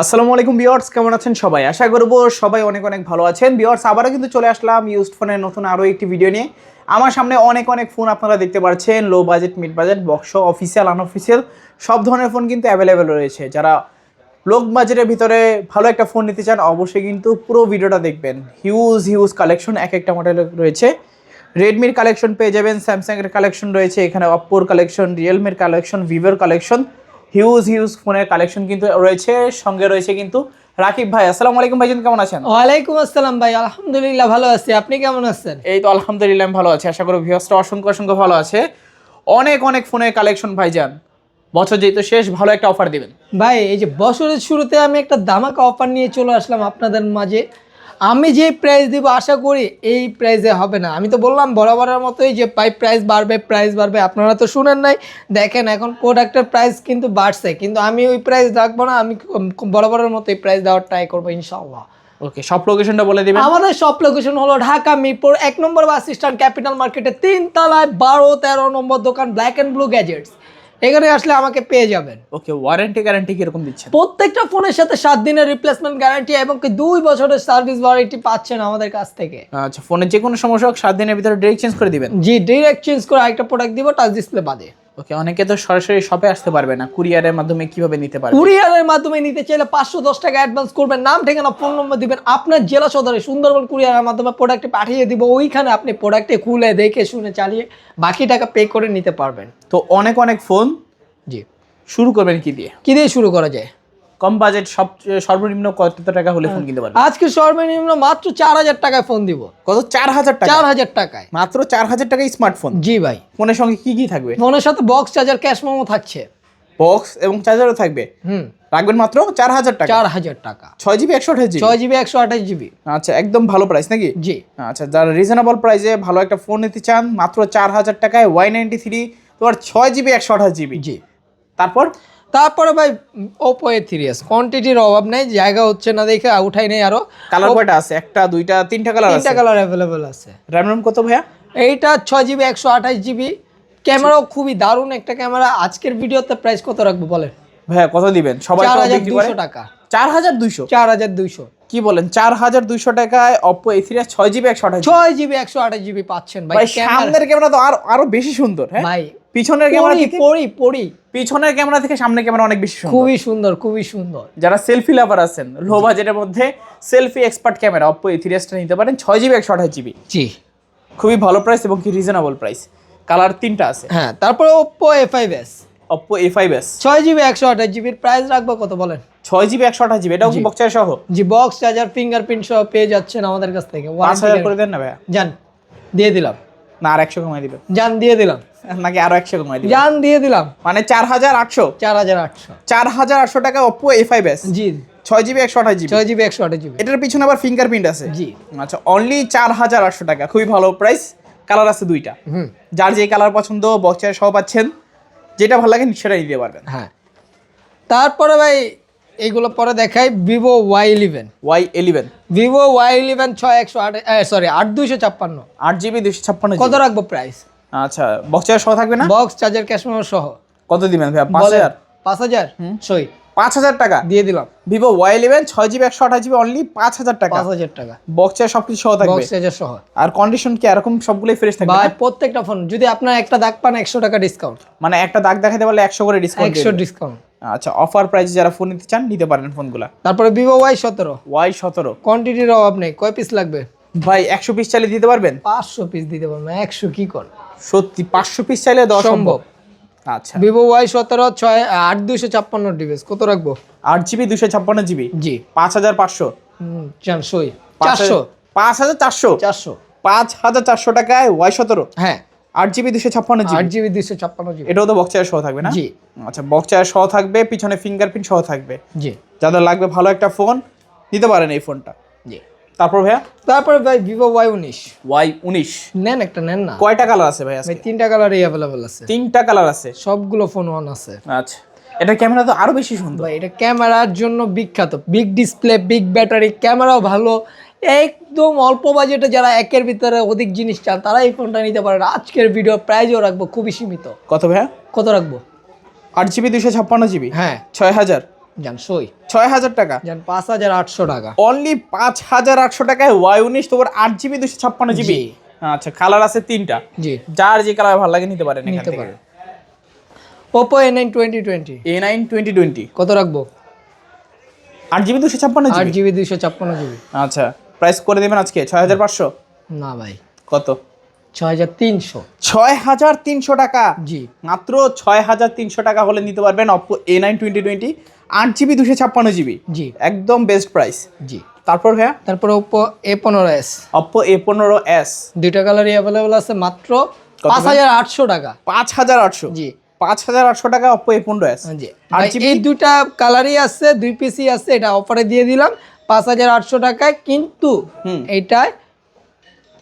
আসসালামু আলাইকুম বিয়ার্স কেমন আছেন সবাই? আশা করব সবাই অনেক অনেক ভালো আছেন। বিয়ার্স আবারও কিন্তু চলে আসলাম ইউজড ফোনের নতুন আরও একটি ভিডিও নিয়ে। আমার সামনে অনেক অনেক ফোন আপনারা দেখতে পাচ্ছেন low budget mid budget box official unofficial সব ধরনের ফোন কিন্তু অ্যাভেলেবেল রয়েছে। যারা লোক বাজেটের ভিতরে ভালো একটা ফোন নিতে চান, অবশ্যই কিন্তু পুরো ভিডিওটা দেখবেন। হিউজ হিউজ কালেকশন এক একটা মডেল রয়েছে। রেডমির কালেকশন পেয়ে যাবেন স্যামসাংয়ের কালেকশন রয়েছে, এখানে অপ্পোর কালেকশন রিয়েলমির কালেকশন ভিভোর কালেকশন হিউজ হিউজ ফোনের কালেকশন কিন্তু রয়েছে সঙ্গে রয়েছে কিন্তু রাকিব ভাই। আসসালামু আলাইকুম ভাইজান কেমন আছেন? ওয়ালাইকুম আসসালাম ভাই আলহামদুলিল্লাহ ভালো আছি। আপনি কেমন আছেন? এই তো আলহামদুলিল্লাহ আমি ভালো আছি। আশা করি ভিউসটা অসংখ্য অসংখ্য ভালো আছে। অনেক অনেক ফোনের কালেকশন ভাইজান। বছর যেহেতু শেষ ভালো একটা অফার দিবেন। ভাই এই যে বছরের শুরুতে আমি একটা দামাকা অফার নিয়ে চলে আসলাম আপনাদের মাঝে। আমি যে প্রাইস দিব আশা করি এই প্রাইসে হবে না। আমি তো বললাম বরাবরের মতোই যে পাই প্রাইস বাড়বে প্রাইস বাড়বে। আপনারা তো শুনেন নাই। দেখেন এখন প্রোডাক্টের প্রাইস কিন্তু বাড়ছে। কিন্তু আমি ওই প্রাইস রাখব না। আমি বরাবরের মতোই প্রাইস দেওয়ার ট্রাই করব ইনশাল্লাহ ওকে সব লোকেশনটা বলে দিবেন। আমাদের সব লোকেশন হলো ঢাকা মিরপুর এক নম্বর বাস স্ট্যান্ড ক্যাপিটাল মার্কেটে তিন তলায় বারো তেরো নম্বর দোকান ব্ল্যাক অ্যান্ড ব্লু গ্যাজেটস এখানে আসলে আমাকে পেয়ে যাবেন। ওকে ওয়ারেন্টি গ্যারান্টি কীরকম দিচ্ছেন? প্রত্যেকটা ফোনের সাথে সাত দিনের রিপ্লেসমেন্ট গ্যারান্টি এবং কি দুই বছরের সার্ভিস ওয়ারেন্টি পাচ্ছেন আমাদের কাছ থেকে। আচ্ছা ফোনের যে কোনো সমস্যা হোক সাত দিনের ভিতরে ডিরেক্ট চেঞ্জ করে দিবেন? জি ডিরেক্ট চেঞ্জ করে আরেকটা প্রোডাক্ট দিব টাচ ডিসপ্লে বাদে। ওকে অনেকে তো সরাসরি শপে আসতে পারবে না। কুরিয়ারের মাধ্যমে কীভাবে নিতে পারবে? কুরিয়ারের মাধ্যমে নিতে চাইলে পাঁচশো দশ টাকা অ্যাডভান্স করবেন। নাম ঠিকানা ফোন নম্বর দিবেন। আপনার জেলা সদরে সুন্দরবন কুরিয়ারের মাধ্যমে প্রোডাক্টে পাঠিয়ে দিব। ওইখানে আপনি প্রোডাক্টে খুলে দেখে শুনে চালিয়ে বাকি টাকা পে করে নিতে পারবেন। তো অনেক অনেক ফোন জি। শুরু করবেন কি দিয়ে? কি দিয়ে শুরু করা যায়? কম বাজেট সব সর্বনিম্ন কত টাকা হলে ফোন কিনতে পারবে? আজকে সর্বনিম্ন মাত্র চার হাজার টাকায় ফোন দিব। কত? চার হাজার টাকা? চার হাজার টাকায়। মাত্র চার হাজার টাকায় স্মার্টফোন জি ভাই। ফোনের সঙ্গে কি কি থাকবে? ফোনের সাথে বক্স চার্জার ক্যাশ মেমো থাকছে। বক্স এবং চার্জারও থাকবে? হুম। রাখবেন মাত্র চার হাজার টাকা? চার হাজার টাকা। ছয় জিবি একশো আঠাশ জিবি ছয় জিবি একশো আঠাশ জিবি আচ্ছা একদম ভালো প্রাইস নাকি? জি। আচ্ছা যারা রিজনেবল প্রাইসে ভালো একটা ফোন নিতে চান মাত্র চার হাজার টাকায় ওয়াই নাইনটি থ্রি তোমার ছয় জিবি একশো আঠাশ জিবি জি। তারপর? তারপরে ভাই ওপো এ থ্রি এস কোয়ান্টিটির অভাব নেই জায়গা হচ্ছে না দেখে উঠাই নেই আরও। কালার কয়টা আছে? একটা দুইটা তিনটা কালার তিনটা কালার অ্যাভেলেবেল আছে। র্যাম রোম কত ভাইয়া? এইটা ছয় জিবি একশো আঠাশ জিবি ক্যামেরাও খুবই দারুণ একটা ক্যামেরা আজকের ভিডিওতে প্রাইস কত রাখব বলেন? ভাইয়া কত দিবেন? সবাই চার হাজার দুইশো টাকা। চার হাজার দুইশো? চার হাজার দুইশো। কি বলেন? চার হাজার দুইশো টাকায় অপো এ থ্রি ছয় জিবি একশো আঠাশ ছয় জিবি একশো আঠাশ জিবি পাচ্ছেন ভাই। সামনের ক্যামেরা তো আরও আরও বেশি সুন্দর হ্যাঁ? ভাই পিছনের ক্যামেরা পড়ি পড়ি পিছনের ক্যামেরা থেকে সামনের ক্যামেরা অনেক বেশি খুবই সুন্দর খুবই সুন্দর। যারা সেলফি লাভার আছেন লো বাজেটের মধ্যে selfie expert camera Oppo A three নিতে পারেন ছয় জিবি একশো আঠাশ জিবি জি। খুবই ভালো প্রাইস এবং কি রিজনেবল প্রাইস কালার তিনটা আছে। হ্যাঁ তারপরে Oppo A five S Oppo A five S ছয় জিবি একশো আঠাশ জিবির প্রাইস রাখব কত বলেন? ছয় জিবি একশো আঠাশ জিবি এটাও কি বক্সার সহ? জি বক্স চার্জার ফিঙ্গারপ্রিন্ট সহ পেয়ে যাচ্ছেন আমাদের কাছ থেকে। পাঁচ হাজার করে দেন না ভাইয়া? যান দিয়ে দিলাম। না আর একশো কমাই দিবেন। যান দিয়ে দিলাম। নাকি আরও একশো কমাই দিবেন। যান দিয়ে দিলাম। মানে চার হাজার আটশো। চার হাজার আটশো। চার হাজার আটশো টাকা Oppo A five S G. ছয় জিবি একশো আঠাশ জিবি। ছয় জিবি একশো আঠাশ জিবি। এটার পিছনে আবার ফিঙ্গারপ্রিন্ট আছে। জি। আচ্ছা অনলি চার হাজার আটশো টাকা। খুবই ভালো প্রাইস কালার আছে দুইটা। হুম। যার যে কালার পছন্দ বক্সার সহ পাচ্ছেন। যেটা ভালো লাগে সেটা নিতে পারবেন। হ্যাঁ। তারপরে ভাই এইগুলো পরে দেখাই Vivo Y eleven Y eleven Vivo Y eleven ছয় একশো আট সরি আট দুইশো ছাপ্পান্ন। আট জিবি দুশো ছাপ্পান্ন কত রাখব প্রাইস আচ্ছা বক্সার সহ থাকবে না? বক্স চার্জার ক্যাশ মেমো সহ। কত দিবেন ভাইয়া? পাঁচ হাজার? পাঁচ হাজার? সই। পাঁচ হাজার টাকা? দিয়ে দিলাম। ভিভো ওয়াই ইলেভেন ছয় জিবি একশো আঠাশ জিবি অনলি পাঁচ হাজার টাকা। পাঁচ হাজার টাকা। বক্সের সবকিছু সহ থাকবে? বক্স চার্জার সহ। আর কন্ডিশন কি? এরকম সবগুলোই ফ্রেশ থাকবে ভাই প্রত্যেকটা ফোন যদি আপনার একটা দাগ পান একশো টাকা ডিসকাউন্ট মানে একটা দাগ দেখাতে পারলে একশো করে ডিসকাউন্ট একশো ডিসকাউন্ট আচ্ছা অফার প্রাইসে যারা ফোন নিতে চান নিতে পারেন ফোনগুলা তারপরে ভিভো ওয়াই সতেরো। ওয়াই সতেরো। কোয়ান্টিটির অভাব নেই। কয় পিস লাগবে? ভাই একশো পিস চাইলে দিতে পারবেন? পাঁচশো পিস দিতে পারবেন। একশো কি কর? সত্যি পাঁচশো পিস চাইলে দেওয়া সম্ভব। আচ্ছা। ভিভো ওয়াই সতেরো ছয় আট দুইশো ছাপ্পান্ন ডিভাইস। কত রাখব? আট জিবি দুশো ছাপ্পান্ন জিবি জি। পাঁচ হাজার পাঁচশো। পাঁচ চারশো। পাঁচ হাজার চারশো। চারশো। পাঁচ হাজার চারশো টাকায় ওয়াই সতেরো। হ্যাঁ। আট জিবি দুশো ছাপ্পান্ন আট জিবি জিবি দুইশো ছাপ্পান্ন জিবি এটাও তো বক্সার সহ থাকবে না? জি। আচ্ছা বক্সার সহ থাকবে পিছনে ফিঙ্গারপ্রিন্ট সহ থাকবে। জি। যাদের লাগবে ভালো একটা ফোন নিতে পারেন এই ফোনটা জি। তারপর ভাইয়া? তারপরে ভাই ভিভো ওয়াই উনিশ। ওয়াই উনিশ। নেন একটা নেন না। কয়টা কালার আছে ভাই ভাই তিনটা কালারই অ্যাভেলেবেল আছে। তিনটা কালার আছে? সবগুলো ফোন ওয়ান আছে। আচ্ছা। এটা ক্যামেরা তো আরও বেশি সুন্দর। ভাই এটা ক্যামেরার জন্য বিখ্যাত। বিগ ডিসপ্লে বিগ ব্যাটারি ক্যামেরাও ভালো। একদম অল্প বাজেটে যারা একের ভিতরে অধিক জিনিস চান তারা এই ফোনটা নিতে পারেন। আজকের ভিডিও প্রাইজও রাখব খুবই সীমিত। কত ভাইয়া? কত রাখব? আট জিবি দুশো ছাপ্পান্ন জিবি হ্যাঁ। ছয় হাজার? যান সই। ছয় হাজার টাকা? যান পাঁচ হাজার আটশো টাকা। অনলি পাঁচ হাজার আটশো টাকায় ওয়াই উনিশ তোমার আট জিবি দুশো ছাপ্পান্ন জিবি আচ্ছা কালার আছে তিনটা। জি। যার যে কালার ভালো লাগে নিতে পারেন নিতে পারেন Oppo A nine twenty twenty A nine twenty twenty কত রাখব? আট জিবি দুশো ছাপ্পান্ন আট জিবি দুইশো ছাপ্পান্ন জিবি আচ্ছা প্রাইস করে দেবেন আজকে ছয় হাজার পাঁচশো? না ভাই। কত? ছয় হাজার তিনশো। ছয় হাজার তিনশো টাকা। জি। মাত্র ছয় হাজার তিনশো টাকা হলে নিতে পারবেন Oppo A nine twenty twenty আট জিবি দুশো ছাপ্পান্ন জিবি জি। একদম বেস্ট প্রাইস জি। তারপর ভাইয়া? তারপরে ওপো এ পনেরো এস অপো এ পনেরো এস দুইটা কালারই অ্যাভেলেবল আছে মাত্র পাঁচ হাজার আটশো টাকা। পাঁচ হাজার আটশো। জি। পাঁচ হাজার আটশো টাকা অপো এ পনেরো এস জি। আর GB? এই দুইটা কালারই আছে দুই পিসই আছে এটা অফারে দিয়ে দিলাম। পাঁচ হাজার আটশো টাকায় কিন্তু হুম।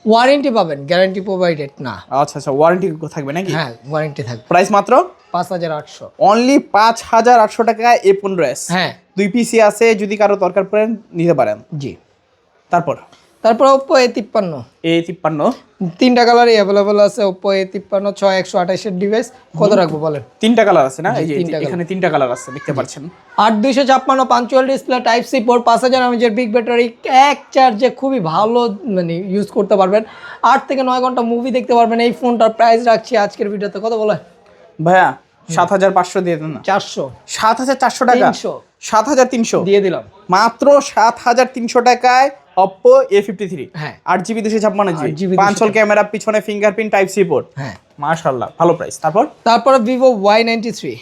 ওয়ারেন্টি পাবেন গ্যারান্টি প্রোভাইডেড না। আচ্ছা আচ্ছা ওয়ারেন্টি থাকবে নাকি? হ্যাঁ ওয়ারেন্টি থাকবে। প্রাইস মাত্র? পাঁচ হাজার আটশো। অনলি পাঁচ হাজার আটশো টাকা এ পনেরো হ্যাঁ। দুই পিসি আছে যদি কারও দরকার পড়েন নিতে পারেন। জি। তারপর? তারপর ওপো এ তিপ্পান্ন। এ তিপ্পান্ন। তিনটা কালারই অ্যাভেলেবল আছে ওপো এ তিপ্পান্ন ছয় একশো আঠাশের ডিভাইস কত রাখব বলেন? তিনটা কালার আছে না? এই যে এখানে তিনটা কালার আছে দেখতে পাচ্ছেন। আট দুইশো ছাপ্পান্ন punch hole display type C port পাঁচ হাজার এমএজের বিগ ব্যাটারি এক চার্জে খুবই ভালো মানে ইউজ করতে পারবেন। আট থেকে নয় ঘণ্টা মুভি দেখতে পারবেন। এই ফোনটার প্রাইস রাখছি আজকের ভিডিওতে কত বলে? ভাইয়া সাত হাজার পাঁচশো দিয়ে দেন চারশো। সাত হাজার চারশো টাকা? তিনশো। সাত হাজার তিনশো? দিয়ে দিলাম। মাত্র সাত হাজার তিনশো টাকায় অপো এ ফিফটি থ্রি আট জিবি দুশো ছাপ্পান্ন জিবি পাঁচল ক্যামেরা পিছনে ফিঙ্গারপ্রিন্ট টাইপ সি পোর্ট হ্যাঁ। মাশাল্লাহ ভালো প্রাইস তারপর? তারপরে Vivo Y ninety three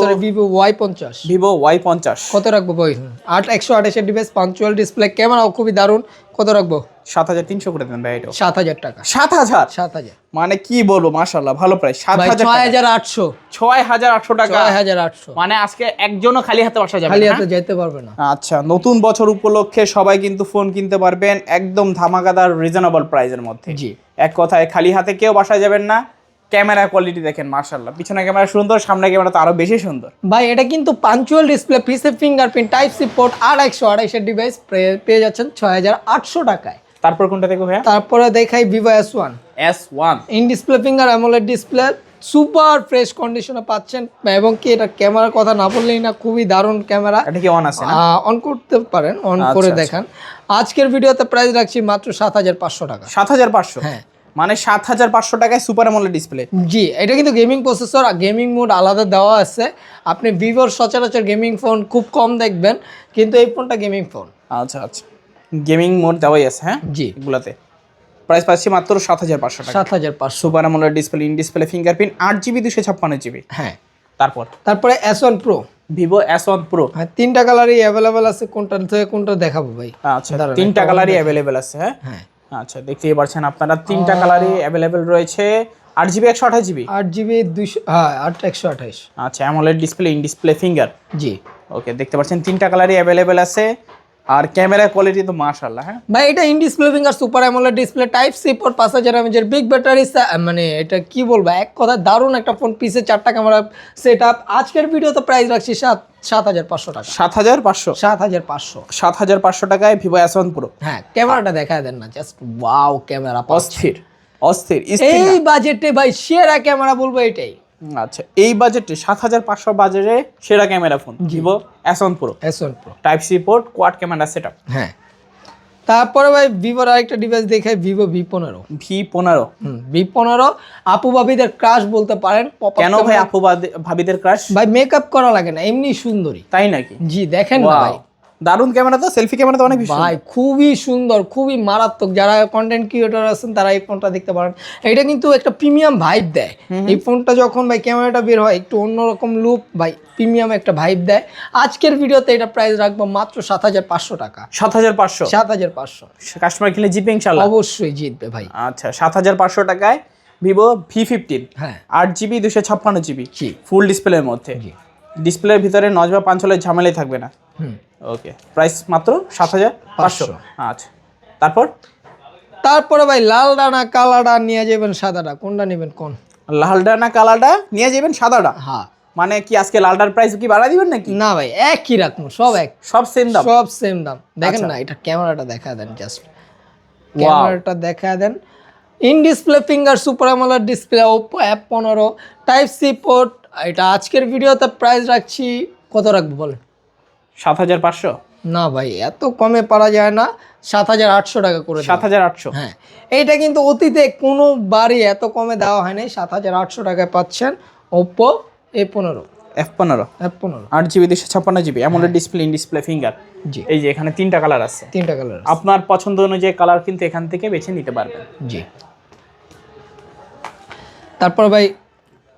sorry Vivo Y পঞ্চাশ। ভিভো ওয়াই পঞ্চাশ। কত রাখব বই? আট একশো আঠাশের ডিভাইস পাঞ্চুয়াল ডিসপ্লে ক্যামেরাও খুবই দারুণ। কত রাখব? সাত হাজার তিনশো করে দেন ভাই এটাও। সাত হাজার টাকা। সাত হাজার? সাত হাজার। মানে কি বলব মাশাল্লাহ ভালো প্রাইস সাত হাজার ছয় টাকা। হাজার আটশো। ছয় হাজার আটশো টাকা। ছয় হাজার আটশো। মানে আজকে একজনও খালি হাতে বসা যাবে খালি হাতে যেতে পারবে না। আচ্ছা নতুন বছর উপলক্ষে সবাই কিন্তু ফোন কিনতে পারবেন একদম ধামাকাদার রিজনেবল প্রাইসের মধ্যে। জি। এক কথায় খালি হাতে কেউ বাসা যাবেন না। ক্যামেরা কোয়ালিটি দেখেন মার্শাল্লাহ পিছনে ক্যামেরা সুন্দর সামনে ক্যামেরা তো আরও বেশি সুন্দর। ভাই এটা কিন্তু পাঞ্চুয়াল ডিসপ্লে পিসে ফিঙ্গারপ্রিন্ট টাইপ সি পোর্ট আর একশো আড়াইশের ডিভাইস পেয়ে যাচ্ছেন ছয় হাজার আটশো টাকায়। তারপর কোনটা দেখো ভাইয়া? তারপরে দেখাই Vivo S one S one in display finger AMOLED display super fresh কন্ডিশনে পাচ্ছেন। এবং কি এটা ক্যামেরার কথা না বললেই না খুবই দারুণ ক্যামেরা। এটা কি অন আছে না? অন করতে পারেন অন আচ্ছা, করে আচ্ছা। দেখান। আজকের ভিডিওতে প্রাইস রাখছি মাত্র সাত হাজার পাঁচশো টাকা। সাত হাজার পাঁচশো? হ্যাঁ। মানে সাত হাজার পাঁচশো টাকায় সুপার অ্যামোলেড ডিসপ্লে জি এটা কিন্তু গেমিং প্রসেসর আর গেমিং মোড আলাদা দেওয়া আছে। আপনি ভিভোর সচরাচর গেমিং ফোন খুব কম দেখবেন কিন্তু এই ফোনটা গেমিং ফোন আচ্ছা আচ্ছা। গেমিং মোড দেওয়াই আছে হ্যাঁ? জি। এগুলাতে। প্রাইস পাচ্ছি মাত্র সাত হাজার পাঁচশো টাকা। সাত হাজার পাঁচশো। Super AMOLED display in display fingerprint আট জিবি দুশো ছাপ্পান্ন জিবি হ্যাঁ। তারপর? তারপরে S one pro Vivo S one pro হ্যাঁ তিনটা কালারই অ্যাভেলেবেল আছে কোনটা থেকে কোনটা দেখাবো ভাই? আচ্ছা তিনটা কালারই অ্যাভেলেবেল আছে হ্যাঁ? হ্যাঁ। আচ্ছা দেখতেই পাচ্ছেন আপনারা তিনটা কালারই অ্যাভেলেবেল রয়েছে। আট জিবি একশো আঠাশ জিবি আট জিবি দুইশো হ্যাঁ আট একশো আঠাইশ আচ্ছা AMOLED display in display finger G. Okay দেখতে পাচ্ছেন তিনটা কালারই অ্যাভেলেবেল আছে। আর ক্যামেরা কোয়ালিটি তো মাশাআল্লাহ হ্যাঁ? ভাই এটা in display finger super AMOLED display type C port পাঁচ হাজার এমএজের বিগ ব্যাটারি মানে এটা কি বলব এক কথা দারুণ একটা ফোন পিসে চারটা ক্যামেরা সেট আপ আজকের ভিডিওতে প্রাইস রাখছি সাত সাত হাজার পাঁচশো টাকা। সাত হাজার পাঁচশো? সাত হাজার পাঁচশো। সাত হাজার পাঁচশো টাকায় ভিভো এস ওয়ান প্রো হ্যাঁ ক্যামেরাটা দেখায় দেন না জাস্ট ওয়াও ক্যামেরা অস্থির অস্থির এই বাজেটে ভাই সেরা ক্যামেরা বলব এটাই। আচ্ছা এই বাজেটে সাত হাজার পাঁচশো বাজারে সেরা camera phone Vivo S one pro S one pro type C port quad camera setup হ্যাঁ। তারপরে ভাই ভিভোর আরেকটা ডিভাইস দেখে ভিভো ভি পনেরো। ভি পনেরো। ভি পনেরো। আপু ভাবিদের ক্রাশ বলতে পারেন কেন ভাই আপু বাদে- ভাবিদের ক্রাশ ভাই মেকআপ করা লাগে না এমনি সুন্দরী। তাই নাকি? জি দেখেন ভাই। দারুণ ক্যামেরা তো সেলফি ক্যামেরা তো অনেক ভাই খুবই সুন্দর খুবই মারাত্মক। যারা কন্টেন্ট ক্রিয়েটর আছেন তারা এই ফোনটা দেখতে পারেন। এটা কিন্তু একটা প্রিমিয়াম ভাইব দেয়। এই ফোনটা যখন ভাই ক্যামেরাটা বের হয় একটু অন্যরকম লুক ভাই প্রিমিয়াম একটা ভাইব দেয়। আজকের ভিডিওতে এটা প্রাইস রাখব মাত্র সাত হাজার পাঁচশো টাকা। সাত হাজার পাঁচশো? সাত হাজার পাঁচশো। কাস্টমার কিনলে জিপে ইনশাল্লাহ অবশ্যই জিতবে ভাই। আচ্ছা সাত হাজার পাঁচশো টাকায় ভিভো ভি ফিফটিন হ্যাঁ। আট জিবি দুশো ছাপ্পান্ন জিবি ফুল ডিসপ্লের মধ্যে। জি। ডিসপ্লের ভিতরে নজ বা পাঞ্চলের ঝামেলাই থাকবে না। হুম। ওকে। প্রাইস মাত্র সাত হাজার পাঁচশো। আচ্ছা। তারপর? তারপরে ভাই লাল ডানা কালাডা নিয়ে যাবেন সাদাটা। কোনটা নেবেন? কোন? লালডা না কালারটা নিয়ে যাবেন সাদাটা? হ্যাঁ। মানে কি আজকে লালডার প্রাইস কি বাড়া দিবেন নাকি? না ভাই একই রাখব সব এক। সব সেম দাম? সব সেম দাম। দেখেন আচ্ছা। না এটা ক্যামেরাটা দেখা দেন জাস্ট ক্যামেরাটা দেখা দেন। In display finger super AMOLED display Oppo A পনেরো। টাইপ সি পোর্ট এটা আজকের ভিডিওতে প্রাইস রাখছি কত রাখব বলেন? সাত হাজার পাঁচশো? না ভাই এত কমে পারা যায় না। সাত হাজার আটশো টাকা করে সাত হাজার আটশো? হ্যাঁ। এইটা কিন্তু অতীতে কোনো বারই এত কমে দেওয়া হয় নাই। সাত হাজার আটশো টাকায় পাচ্ছেন ওপ্পো এ পনেরো। এফ পনেরো? এফ পনেরো। আট জিবি দুশো ছাপ্পান্ন জিবি এমন ডিসপ্লে ইন ডিসপ্লে ফিঙ্গার জি। এই যে এখানে তিনটা কালার আছে। তিনটা কালার আপনার পছন্দ অনুযায়ী কালার কিন্তু এখান থেকে বেছে নিতে পারবেন। জি। তারপর ভাই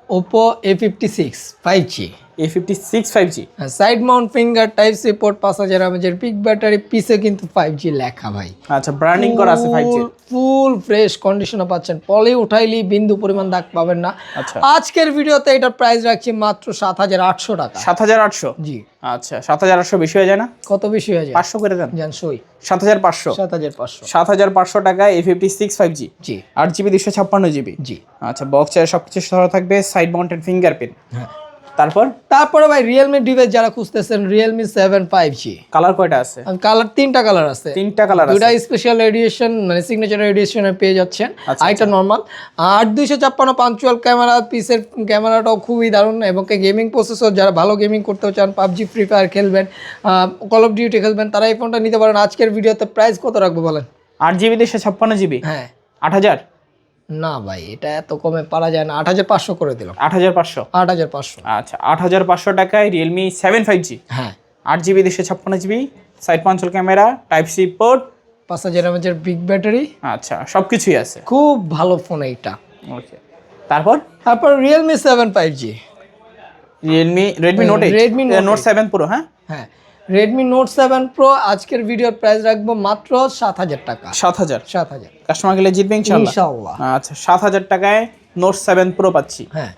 Oppo A fifty six five G A fifty six five G side mount finger type C port পাঁচ হাজার এমএজের পিক ব্যাটারি পিসে কিন্তু ফাইভ জি লেখা ভাই। আচ্ছা ব্র্যান্ডিং করা আছে ফাইভ জি ফুল ফ্রেশ কন্ডিশনে পাচ্ছেন। পলে উঠাইলি বিন্দু পরিমাণ দাগ পাবেন না। আচ্ছা। আজকের ভিডিওতে এটার প্রাইস রাখছি মাত্র সাত হাজার আটশো টাকা। সাত হাজার আটশো? জি। আচ্ছা সাত হাজার আটশো বেশি হয়ে যায় না? কত বেশি হয়ে যায়? পাঁচশো করে দেন। জান সই। সাত হাজার পাঁচশো। সাত হাজার পাঁচশো। সাত হাজার পাঁচশো টাকা A fifty six five G জি। আট জিবি দুশো ছাপ্পান্ন জিবি জি। আচ্ছা বক্সে সব কিছু সহ থাকবে সাইড মাউন্টেড ফিঙ্গারপ্রিন্ট হ্যাঁ। তারপর? তারপরে ভাই রিয়েলমি ডিভাইস যারা খুঁজতেছেন Realme seven five G colour কয়টা আছে? কালার তিনটা কালার আছে। তিনটা কালার দুইটা স্পেশাল এডিশন মানে সিগনেচার এডিশনে পেয়ে যাচ্ছেন। আচ্ছা, আরেকটা নর্মাল আট দুইশো ছাপ্পান্ন পাঞ্চুয়াল ক্যামেরা পিসের ক্যামেরাটাও খুবই দারুণ এবং গেমিং প্রসেসর যারা ভালো গেমিং করতে চান পাবজি ফ্রি ফায়ার খেলবেন কল অফ ডিউটি খেলবেন তারা এই ফোনটা নিতে পারেন। আজকের ভিডিওতে প্রাইস কত রাখব বলেন? আট জিবি দুশো ছাপ্পান্ন জিবি হ্যাঁ। আট হাজার? না ভাই এটা এত কমে পারা যায় না। আট হাজার পাঁচশো করে দিলাম। আট হাজার পাঁচশো? আট হাজার পাঁচশো। আচ্ছা আট হাজার পাঁচশো টাকায় রিয়েলমি সেভেন ফাইভ জি হ্যাঁ। আট জিবি দুশো ছাপ্পান্ন GB side punch hole camera type C port পাঁচ হাজার এমএচের বিগ ব্যাটারি আচ্ছা সব কিছুই আছে। খুব ভালো ফোন এইটা। ওকে তারপর? তারপর Realme seven five G Realme Redmi Note Note Note seven pro হ্যাঁ? হ্যাঁ। রেডমি নোট সেভেন প্রো আজকের ভিডিওর প্রাইস রাখব মাত্র সাত হাজার টাকা। সাত হাজার? সাত হাজার। কাস্টমার গেলে জিতবে ইনশাল্লাহ আচ্ছা সাত হাজার টাকায় নোট সেভেন প্রো পাচ্ছি। হ্যাঁ।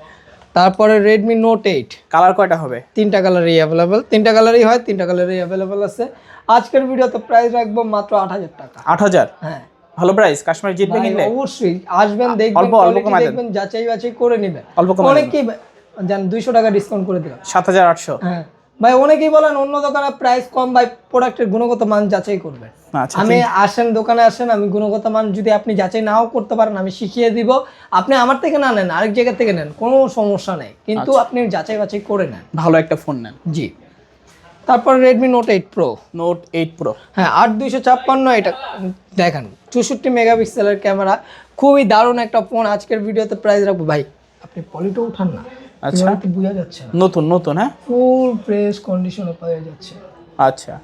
তারপরে রেডমি নোট এইট কালার কয়টা হবে? তিনটা কালারই অ্যাভেলেবেল তিনটা কালারই হয় তিনটা কালারই অ্যাভেলেবেল আছে। আজকের ভিডিওতে প্রাইস রাখব মাত্র আট হাজার টাকা। আট হাজার? হ্যাঁ। ভালো প্রাইস কাস্টমার জিতবে কিনলে অবশ্যই। আসবেন দেখবেন অল্প অল্প দেখবেন যাচাই বাছাই করে নেবেন। অল্প দেন। অনেকেই জান দুইশো টাকা ডিসকাউন্ট করে দিলাম। সাত হাজার আটশো। হ্যাঁ। ভাই অনেকেই বলেন অন্য দোকানে প্রাইস কম ভাই প্রোডাক্টের গুণগত মান যাচাই করবেন আচ্ছা আমি আসেন দোকানে আসেন আমি গুণগত মান যদি আপনি যাচাই নাও করতে পারেন আমি শিখিয়ে দিব। আপনি আমার থেকে না নেন আরেক জায়গা থেকে নেন কোনো সমস্যা নেই। কিন্তু আচ্ছা। আপনি যাচাই বাছাই করে নেন। ভালো একটা ফোন নেন। জি। তারপর Redmi Note eight pro Note eight pro হ্যাঁ আট দুইশো ছাপ্পান্ন এটা দেখেন। চৌষট্টি মেগাপিক্সেলের ক্যামেরা। খুবই দারুণ একটা ফোন আজকের ভিডিওতে প্রাইস রাখব। ভাই আপনি পলিটা উঠান না। আচ্ছা। একটু বোঝা যাচ্ছে না। নতুন নতুন হ্যাঁ? ফুল ফ্রেশ কন্ডিশনে পাওয়া যাচ্ছে। আচ্ছা।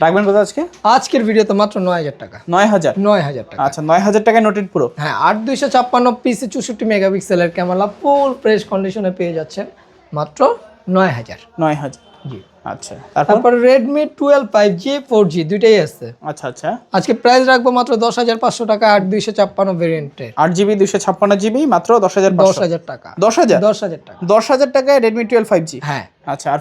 রাখবেন কত আজকে? আজকের ভিডিওতে মাত্র নয় হাজার টাকা। নয় হাজার? নয় হাজার টাকা। আচ্ছা নয় হাজার টাকায় নোট পুরো? হ্যাঁ আট দুইশো ছাপ্পান্ন পিসে চৌষট্টি মেগাপিক্সেলের ক্যামেরা ফুল ফ্রেশ কন্ডিশনে পেয়ে যাচ্ছেন মাত্র নয় হাজার। নয় হাজার। আচ্ছা তারপর ফাইভ জি ফোর জি দুইটাই আছে। আচ্ছা আচ্ছা। আজকে প্রাইস রাখব মাত্র দশ হাজার পাঁচশো টাকা আট দুইশো ছাপ্পান্ন ভেরিয়েন্টের আট জিবি দুশো ছাপ্পান্ন জিবি মাত্র টাকা। টাকা। দশ হাজার টাকায় হ্যাঁ। আচ্ছা আর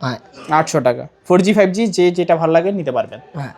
হ্যাঁ। আটশো টাকা। ফোর জি ফাইভ জি যে যেটা ভালো লাগে নিতে পারবেন। হ্যাঁ।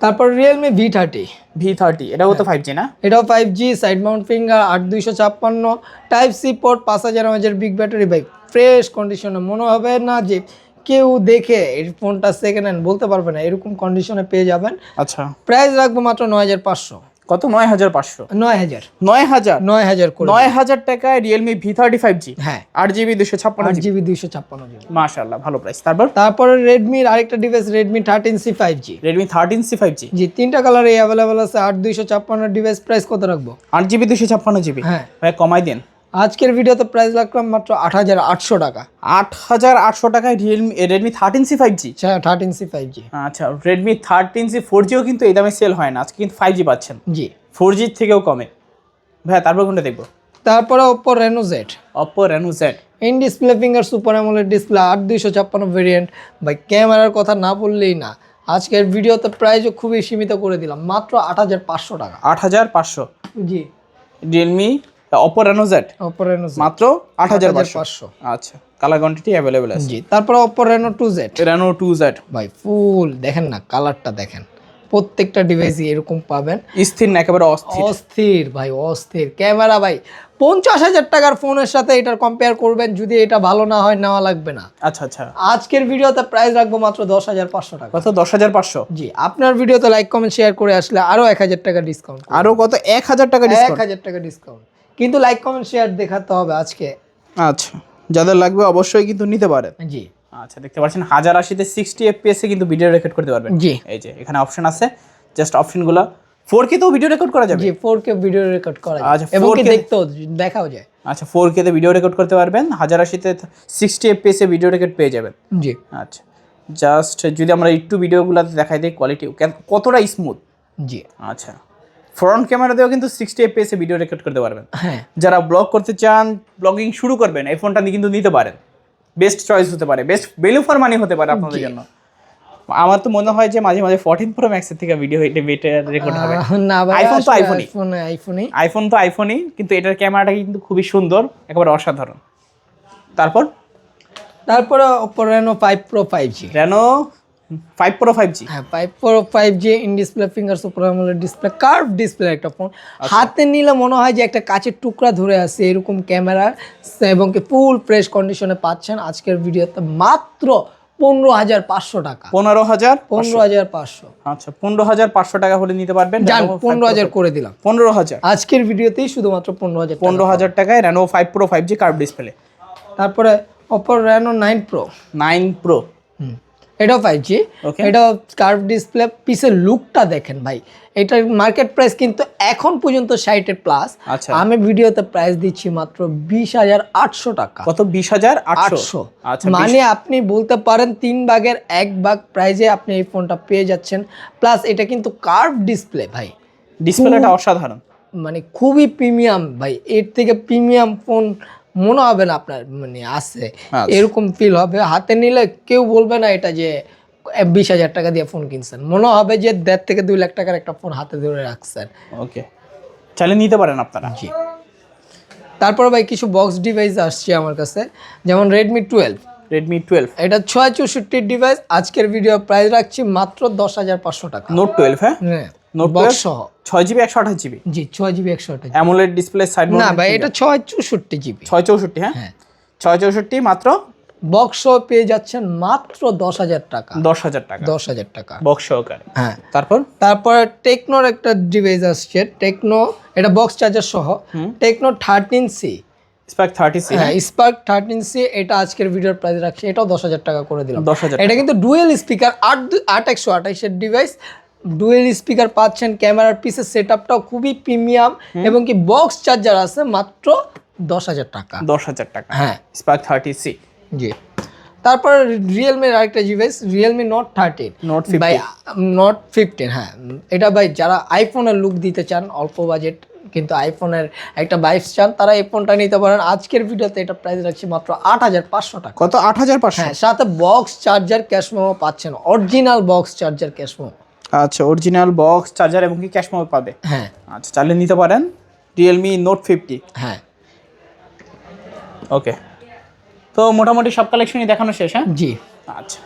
তারপর Realme V thirty V thirty এটাও তো ফাইভ জি না? এটাও five G side mount finger আট দুইশো ছাপ্পান্ন টাইপ সি পোর্ট পাঁচ হাজার এমএজের বিগ ব্যাটারি বাইক ফ্রেশ কন্ডিশনে মনে হবে না যে কেউ দেখে এই ফোনটা সেকেন্ড হ্যান্ড বলতে পারবে না এরকম কন্ডিশনে পেয়ে যাবেন। আচ্ছা। প্রাইস রাখব মাত্র নয় হাজার পাঁচশো। কত? নয় হাজার পাঁচশো? নয় হাজার। নয় হাজার? নয় হাজার নয় হাজার টাকায় Realme V thirty five G হ্যাঁ। আট জিবি দুশো ছাপ্পান্ন জিবি দুইশো ছাপ্পান্ন জিবি মাশাল্লাহ ভালো প্রাইস তারপর? তারপরে রেডমির আরেকটা device Redmi thirteen C five G Redmi thirteen C five G জি তিনটা কালারে অ্যাভেলেবেল আছে আট দুইশো ছাপ্পান্ন ডিভাইস প্রাইস কত রাখব? আট জিবি দুশো ছাপ্পান্ন জিবি হ্যাঁ। ভাই কমাই দিন। আজকের ভিডিওতে প্রাইস রাখলাম মাত্র আট হাজার আটশো টাকা। আট হাজার আটশো টাকায় Realme Redmi thirteen C five G হ্যাঁ থার্টিন সি ফাইভ জি আচ্ছা রেডমি থার্টিন সি ফোর জিও কিন্তু এই দামে সেল হয় না। আজকে কিন্তু ফাইভ জি পাচ্ছেন। জি। ফোর জির থেকেও কমে। ভাইয়া তারপর কোনটা দেখব? তারপরে Oppo Reno Z Oppo Reno Z in display finger super AMOLED display আট দুইশো ছাপ্পান্ন ভেরিয়েন্ট ভাই ক্যামেরার কথা না বললেই না। আজকের ভিডিওতে প্রাইসও খুবই সীমিত করে দিলাম মাত্র আট হাজার পাঁচশো টাকা। আট হাজার পাঁচশো। জি। Realme Oppo Reno Z Oppo Reno মাত্র আট হাজার পাঁচশো। আচ্ছা কালার কোয়ান্টিটি অ্যাভেলেবেল আছে। জি তারপরে Oppo Reno two Z Reno two Z ভাই ফুল দেখেন না কালারটা দেখেন। প্রত্যেকটা ডিভাইসই এরকম পাবেন। স্থির না একেবারে অস্থির। অস্থির ভাই অস্থির। ক্যামেরা ভাই পঞ্চাশ হাজার টাকার ফোনের সাথে এটার কম্পেয়ার করবেন যদি এটা ভালো না হয় নেওয়া লাগবে না। আচ্ছা আচ্ছা। আজকের ভিডিওতে প্রাইস রাখব মাত্র দশ হাজার পাঁচশো টাকা। কত দশ হাজার পাঁচশো। জি আপনার ভিডিওতে লাইক কমেন্ট শেয়ার করে আসলে আরও এক হাজার টাকা ডিসকাউন্ট আরও কত? এক হাজার টাকা এক হাজার টাকা ডিসকাউন্ট কিন্তু লাইক কমেন্ট শেয়ার দেখাতে হবে আজকে। আচ্ছা যাদের লাগবে অবশ্যই কিন্তু নিতে পারেন। জি। আচ্ছা দেখতে পাচ্ছেন হাজার আশিতে সিক্সটি এফপিএসে কিন্তু ভিডিও রেকর্ড করতে পারবেন। জি। এই যে এখানে অপশন আছে জাস্ট অপশনগুলো ফোর কে তো ভিডিও রেকর্ড করা যাবে? জি ফোর কে ভিডিও রেকর্ড করা যায় আচ্ছা, এবং কি 4K দেখতেও দেখাও যায়। আচ্ছা ফোর কে তে ভিডিও রেকর্ড করতে পারবেন হাজার আশিতে সিক্সটি এফপিএসে ভিডিও রেকর্ড পেয়ে যাবেন। জি। আচ্ছা জাস্ট যদি আমরা একটু ভিডিওগুলোতে দেখাই দিই কোয়ালিটি কতটা স্মুথ জি। আচ্ছা। ফ্রন্ট ক্যামেরাতেও কিন্তু সিক্সটি এফপিএসে ভিডিও রেকর্ড করতে পারবেন। হ্যাঁ। যারা ব্লগ করতে চান ব্লগিং শুরু করবেন এই ফোনটা কিন্তু নিতে পারেন। বেস্ট চয়েস হতে পারে বেস্ট ভ্যালু ফর মানি হতে পারে আপনাদের জন্য। আমার তো মনে হয় যে মাঝে মাঝে ফোরটিন প্রো ম্যাক্সের থেকে ভিডিও এটা বেটার রেকর্ড হবে। না ভাই iPhone তো iPhone-ই। আইফোনে আইফোনে আইফোন তো আইফোনই কিন্তু এটার ক্যামেরাটা কিন্তু খুবই সুন্দর একেবারে অসাধারণ। তারপর? তারপর তারপরে Oppo Reno 5 Pro 5G Reno five pro five G হ্যাঁ 5 Pro 5G in display finger super AMOLED display curve display একটা ফোন হাতে নিলে মনে হয় যে একটা কাচের টুকরা ধরে আছে এরকম ক্যামেরা এবং কি ফুল ফ্রেশ কন্ডিশনে পাচ্ছেন। আজকের ভিডিওতে মাত্র পনেরো হাজার পাঁচশো টাকা। পনেরো হাজার পনেরো হাজার পাঁচশো। আচ্ছা পনেরো হাজার পাঁচশো টাকা হলে নিতে পারবেন যান পনেরো হাজার করে দিলাম। পনেরো হাজার। আজকের ভিডিওতেই শুধুমাত্র পনেরো হাজার পনেরো হাজার টাকায় Reno five pro five G curve display তারপরে Oppo Reno 9 Pro nine pro হুম। এটাও ফাইভ জি এটাও কার্ভ ডিসপ্লে পিসের লুকটা দেখেন ভাই। এটার মার্কেট প্রাইস কিন্তু এখন পর্যন্ত ষাটের প্লাস আচ্ছা। আমি ভিডিওতে প্রাইস দিচ্ছি মাত্র বিশ হাজার আটশো টাকা। কত? বিশ হাজার আটশো? আচ্ছা মানে আপনি বলতে পারেন তিন ভাগের এক ভাগ প্রাইজে আপনি এই ফোনটা পেয়ে যাচ্ছেন। প্লাস এটা কিন্তু কার্ভ ডিসপ্লে ভাই। ডিসপ্লেটা অসাধারণ। মানে খুবই প্রিমিয়াম ভাই। এর থেকে প্রিমিয়াম ফোন মনে হবে না আপনার মানে আছে। আচ্ছা। এরকম ফিল হবে। হাতে নিলে কেউ বলবে না এটা যে বিশ হাজার টাকা দিয়ে ফোন কিনছেন। মনে হবে যে দেড় থেকে দুই লাখ টাকার একটা ফোন হাতে ধরে রাখছেন। ওকে চাইলে নিতে পারেন আপনারা। জি। তারপর ভাই কিছু বক্স ডিভাইস আসছে আমার কাছে যেমন রেডমি টুয়েলভ রেডমি টুয়েলভ এটা ছয় চৌষট্টির ডিভাইস আজকের ভিডিও প্রাইস রাখছি মাত্র দশ হাজার পাঁচশো টাকা। নোট টুয়েলভ হ্যাঁ। Note box 12? সহ। ছয় জিবি একশো আঠাশ জিবি জি ছয় জিবি একশো আঠাশ অ্যামোলেড ডিসপ্লে সাইড না ভাই এটা ছয় চৌষট্টি জিবি ছয় চৌষট্টি হ্যাঁ? হ্যাঁ। ছয় চৌষট্টি মাত্র? বক্স পেয়ে যাচ্ছেন মাত্র দশ হাজার টাকা। দশ হাজার টাকা। দশ হাজার টাকা। বক্স সহকারে। হ্যাঁ। তারপর? তারপরে টেকনোর একটা ডিভাইস আসছে। টেকনো এটা বক্স চার্জার সহ। Tecno thirteen C Spark thirty C হ্যাঁ স্পার্ক থার্টিন সি এটা আজকের ভিডিওর প্রাইস রাখছি। এটাও দশ হাজার টাকা করে দিলাম। দশ হাজার এটা কিন্তু ডুয়েল স্পিকার আট আট একশো আঠাইশের ডিভাইস ডুয়েল স্পিকার পাচ্ছেন ক্যামেরার পিসের সেট আপটাও খুবই প্রিমিয়াম এবং কি বক্স চার্জার আছে মাত্র দশ হাজার টাকা। দশ হাজার টাকা। হ্যাঁ। স্পার্ক থার্টি সি জি। তারপর রিয়েলমির আরেকটা device Realme Note thirteen Note ভাই নোট ফিফটিন হ্যাঁ। এটা ভাই যারা আইফোনের লুক দিতে চান অল্প বাজেট কিন্তু আইফোনের একটা বাইফ চান তারা এই ফোনটা নিতে পারেন। আজকের ভিডিওতে এটা প্রাইস রাখছি মাত্র আট হাজার পাঁচশো টাকা। কত? আট হাজার পাঁচশো? হ্যাঁ সাথে বক্স চার্জার ক্যাশ মেমো পাচ্ছেন। Original box charger cash memo আচ্ছা অরিজিনাল বক্স চার্জার এবং কি ক্যাশ মোবাইল পাবে? হ্যাঁ। আচ্ছা চাইলে নিতে পারেন। রিয়েলমি নোট ফিফটি হ্যাঁ। ওকে তো মোটামুটি সব কালেকশনই দেখানো শেষ হ্যাঁ? জি। আচ্ছা।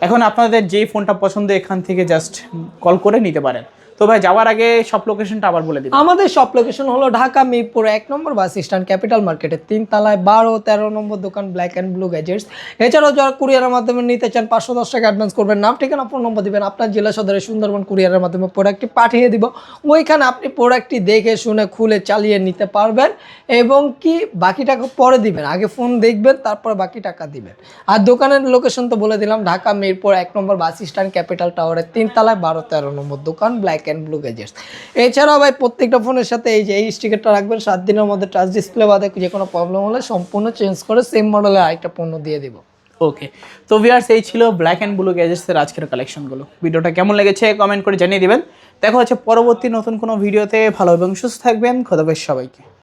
এখন আপনাদের যেই ফোনটা পছন্দ এখান থেকে জাস্ট কল করে নিতে পারেন। তো ভাই, যাওয়ার আগে সব লোকেশনটা আবার বলে দিবেন। আমাদের সব লোকেশন হলো ঢাকা, মিরপুর এক নম্বর বাস স্ট্যান্ড ক্যাপিটাল মার্কেটের তিন তলায়, বারো, তেরো নম্বর দোকান ব্ল্যাক অ্যান্ড ব্লু গ্যাজেটস এছাড়াও যারা কুরিয়ারের মাধ্যমে নিতে চান, পাঁচশো দশ টাকা অ্যাডভান্স করবেন, নাম, ঠিকানা ফোন নম্বর দিবেন, আপনার জেলা সদরে সুন্দরবন কুরিয়ারের মাধ্যমে প্রোডাক্টটি পাঠিয়ে দিব। ওইখানে আপনি প্রোডাক্টটি দেখে, শুনে, খুলে, চালিয়ে নিতে পারবেন এবং কি বাকি টাকা পরে দিবেন? আগে ফোন দেখবেন, তারপরে বাকি টাকা দিবেন। আর দোকানের লোকেশন তো বলে দিলাম, ঢাকা, মিরপুর এক নম্বর বাস স্ট্যান্ড ক্যাপিটাল টাওয়ারের তিন তলায়, বারো, তেরো নম্বর দোকান ব্ল্যাক অ্যান্ড ব্লু গ্যাজেটস এছাড়াও ভাই, প্রত্যেকটা ফোনের সাথে এই যে, এই স্টিকারটা রাখবেন, সাত দিনের মধ্যে টাচ ডিসপ্লে বাদে যে কোনো প্রবলেম হলে সম্পূর্ণ চেঞ্জ করে সেম মডেলের আরেকটা পণ্য দিয়ে দেবো। ওকে তো ভিয়ার্স এই ছিল ব্ল্যাক অ্যান্ড ব্লু গ্যাজেটসের আজকের কালেকশনগুলো ভিডিওটা কেমন লেগেছে কমেন্ট করে জানিয়ে দেবেন। দেখা হচ্ছে পরবর্তী নতুন কোনো ভিডিওতে ভালো এবং সুস্থ থাকবেন। খোদাবেশ সবাইকে।